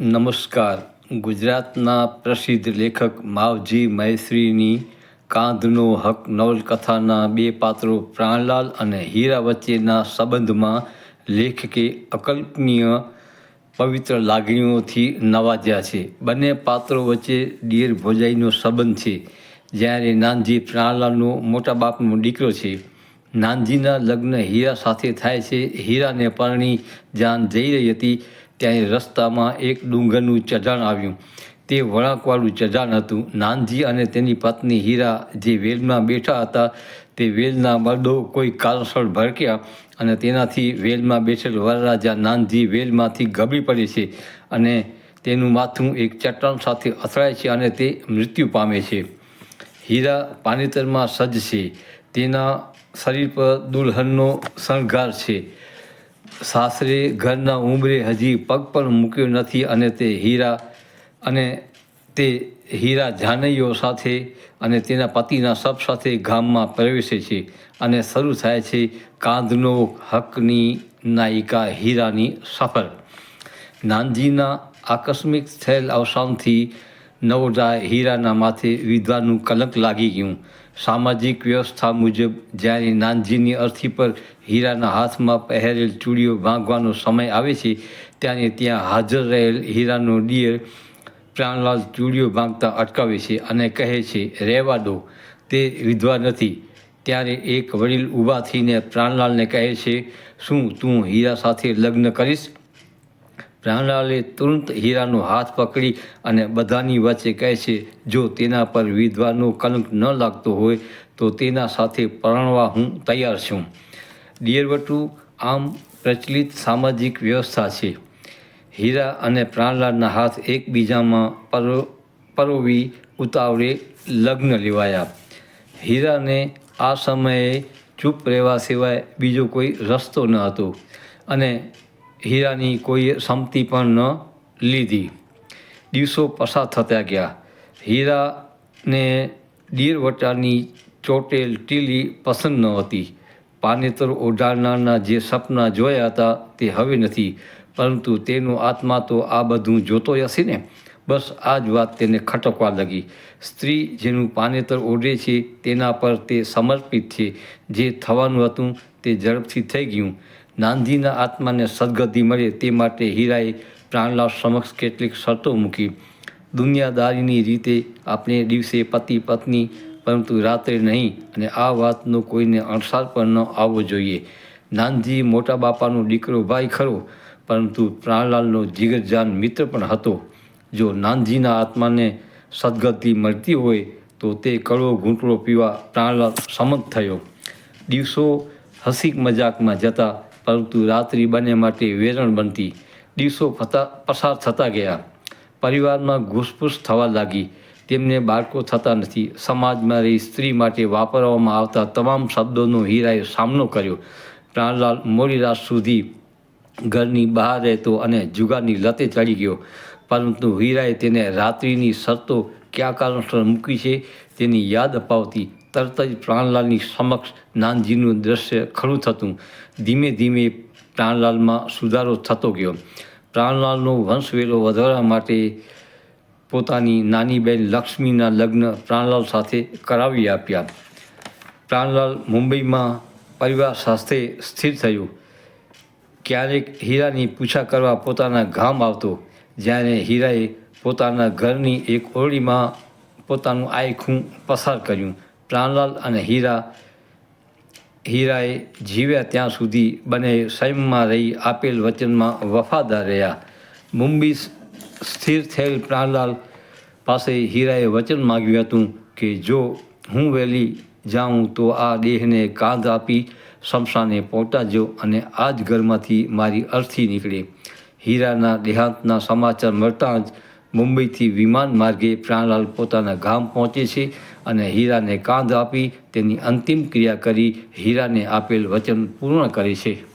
નમસ્કાર. ગુજરાતના પ્રસિદ્ધ લેખક માવજી મહેશ્રીની કાંધનો હક નવલકથાના બે પાત્રો પ્રાણલાલ અને હીરા વચ્ચેના સંબંધમાં લેખકે અકલ્પનીય પવિત્ર લાગણીઓથી નવાજ્યા છે. બંને પાત્રો વચ્ચે દિયર ભોજાઈનો સંબંધ છે. જ્યારે નાનજી પ્રાણલાલનો મોટા બાપનો દીકરો છે. નાનજીના લગ્ન હીરા સાથે થાય છે. હીરાને પરણી જાન જઈ રહી હતી. ત્યાં રસ્તામાં એક ડુંગરનું ચઢાણ આવ્યું. તે વળાંકવાળું ચઢાણ હતું. નાનજી અને તેની પત્ની હીરા જે વેલમાં બેઠા હતા, તે વેલના બરડો કોઈ કારણસર ભડક્યા અને તેનાથી વેલમાં બેઠેલ વરરાજા નાનજી વેલમાંથી ગબડી પડે છે અને તેનું માથું એક ચટ્ટાન સાથે અથડાય છે અને તે મૃત્યુ પામે છે. હીરા પાનેતરમાં સજ્જ છે. તેના શરીર પર દુલ્હનનો શણગાર છે. સાસરે ઘરના ઉંબરે હજી પગ પણ મૂક્યો નથી અને તે હીરા અને તે હીરા જાનૈયો સાથે અને તેના પતિના સબ સાથે ગામમાં પ્રવેશે છે અને શરૂ થાય છે કાંધનો હકની નાયિકા હીરાની સફર. નાનજીના આકસ્મિક થયેલ અવસાનથી નવોદા હીરાના માથે વિધવાનું કલંક લાગી ગયું. સામાજિક વ્યવસ્થા મુજબ જ્યારે નાનજીની અર્થી પર હીરાના હાથમાં પહેરેલ ચૂડીઓ ભાંગવાનો સમય આવે છે, ત્યારે ત્યાં હાજર રહેલ હીરાનો ડિયર પ્રાણલાલ ચૂડીઓ ભાંગતા અટકાવે છે અને કહે છે, રહેવા દો. તે વિધવા નથી. ત્યારે એક વડીલ ઊભા થઈને પ્રાણલાલને કહે છે, શું તું હીરા સાથે લગ્ન કરીશ? પ્રાણલાલે તુરંત હીરાનો હાથ પકડી અને બધાની વચ્ચે કહે છે, જો તેના પર વિધવાનો કલંક ન લાગતો હોય, તો તેના સાથે પરણવા હું તૈયાર છું. દિયરવટુ આમ પ્રચલિત સામાજિક વ્યવસ્થા છે. હીરા અને પ્રાણલાલના હાથ એકબીજામાં પરો, પરોવી ઉતાવળે લગ્ન લેવાયા. હીરાને આ સમયે ચૂપ રહેવા સિવાય બીજો કોઈ રસ્તો ન હતો અને હીરાની કોઈએ સમતી પણ ન લીધી. દિવસો પસાર થતા ગયા. હીરાને દીરવટાની ચોટેલ ટીલી પસંદ ન હતી. પાનેતર ઓઢાડનારના જે સપના જોયા હતા તે હવે નથી, પરંતુ તેનો આત્મા તો આ બધું જોતો હશે ને? બસ આ જ વાત તેને ખટકવા લાગી. સ્ત્રી જેનું પાનેતર ઓઢે છે તેના પર તે સમર્પિત છે. જે થવાનું હતું તે ઝડપથી થઈ ગયું. નાનજીના આત્માને સદગતિ મળે તે માટે હીરાએ પ્રાણલાલ સમક્ષ કેટલીક શરતો મૂકી. દુનિયાદારીની રીતે આપણે દિવસે પતિ, પત્ની, પરંતુ રાત્રે નહીં અને આ વાતનો કોઈને અણસાર પણ ન આવવો જોઈએ. નાનજી મોટા બાપાનો દીકરો ભાઈ ખરો, પરંતુ પ્રાણલાલનો જીગરજાન મિત્ર પણ હતો. જો નાનજીના આત્માને સદગતિ મળતી હોય, તો તે કડવો ઘૂંટડો પીવા પ્રાણલાલ સમત થયો. દિવસો હસી મજાકમાં જતા પરંતુ રાત્રિ બંને માટે વેરણ બનતી દિવસો પસાર થતા ગયા. પરિવારમાં ઘૂસપૂસ થવા લાગી. તેમને બાળકો થતા નથી. સમાજમાં રહી સ્ત્રી માટે વાપરવામાં આવતા તમામ શબ્દોનો હીરાએ સામનો કર્યો. પ્રાણલાલ મોડી રાત સુધી ઘરની બહાર રહેતો અને જુગારની લતે ચડી ગયો. પરંતુ હીરાએ તેને રાત્રિની શરતો ક્યાં કારણસર મૂકી છે તેની યાદ અપાવતી તરત જ પ્રાણલાલની સમક્ષ નાનજીનું દ્રશ્ય ખરું થતું. ધીમે ધીમે પ્રાણલાલમાં સુધારો થતો ગયો. પ્રાણલાલનો વંશવેલો વધારવા માટે પોતાની નાની બહેન લક્ષ્મીના લગ્ન પ્રાણલાલ સાથે કરાવી આપ્યા. પ્રાણલાલ મુંબઈમાં પરિવાર સાથે સ્થિર થયું. ક્યારેક હીરાની પૂછા કરવા પોતાના ગામ આવતો, જ્યારે હીરાએ પોતાના ઘરની એક ઓરડીમાં પોતાનું આયખું પસાર કર્યું. પ્રાણલાલ અને હીરા, હીરાએ જીવ્યા ત્યાં સુધી બંને સંયમમાં રહી આપેલ વચનમાં વફાદાર રહ્યા. મુંબઈ સ્થિર થયેલ પ્રાણલાલ પાસે હીરાએ વચન માગ્યું હતું કે જો હું વહેલી જાઉં તો આ દેહને કાંધ આપી શમશાને પહોંચાડજો અને આ જ ઘરમાંથી મારી અર્થી નીકળે. હીરાના દેહાંતના સમાચાર મળતા જ મુંબઈથી વિમાન માર્ગે પ્રાણલાલ પોતાના ગામ પહોંચે છે અને હીરાને કાંધ આપી તેની અંતિમ ક્રિયા કરી હીરાને આપેલ વચન પૂર્ણ કરે છે.